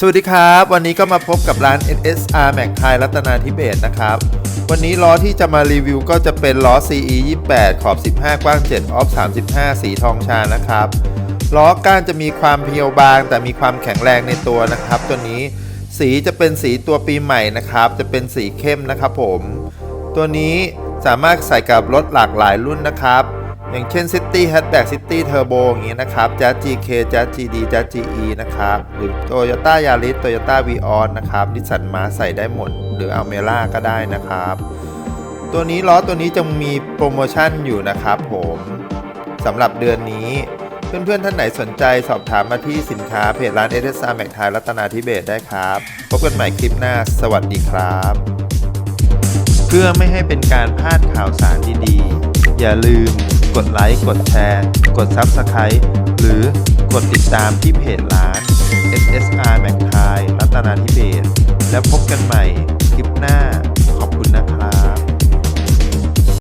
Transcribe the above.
สวัสดีครับ วันนี้ก็มาพบกับร้าน NSR Mac ไทยรัตนาธิเบศนะครับ วันนี้ล้อที่จะมารีวิวก็จะเป็นล้อ CE 28 ขอบ 15 กว้าง 7 ออฟ 35 สีทองชานะครับ ล้อก้านจะมีความเพียวบาง แต่มีความแข็งแรงในตัวนะครับ ตัวนี้สีจะเป็นสีตัวปีใหม่นะครับ จะเป็นสีเข้มนะครับผม ตัวนี้สามารถใส่กับรถหลากหลายรุ่นนะครับ อย่างเช่น City Hatchback City Turbo อย่างนี้นะครับ Jazz GK Jazz GD Jazz GE นะครับ หรือ Toyota Yaris Toyota Vios นะครับ Nissan m a ใส่ได้หมด หรือ Almera ก็ได้นะครับ ตัวนี้ล้อตัวนี้จะมีโปรโมชั่นอยู่นะครับผมสำหรับเดือนนี้ เพื่อนๆ ท่านไหนสนใจสอบถามมาที่สินค้าเพจร้าน s s r Mac ไทยรัตนาธิเบศได้ครับ พบกันใหม่คลิปหน้า สวัสดีครับ เพื่อไม่ให้เป็นการพลาดข่าวสารดีๆ อย่าลืม กดไลค์ กดแชร์ กด Subscribe หรือกดติดตามที่เพจร้าน SSR แม c ไทยรัตนาธิเบศแล้วพบกันใหม่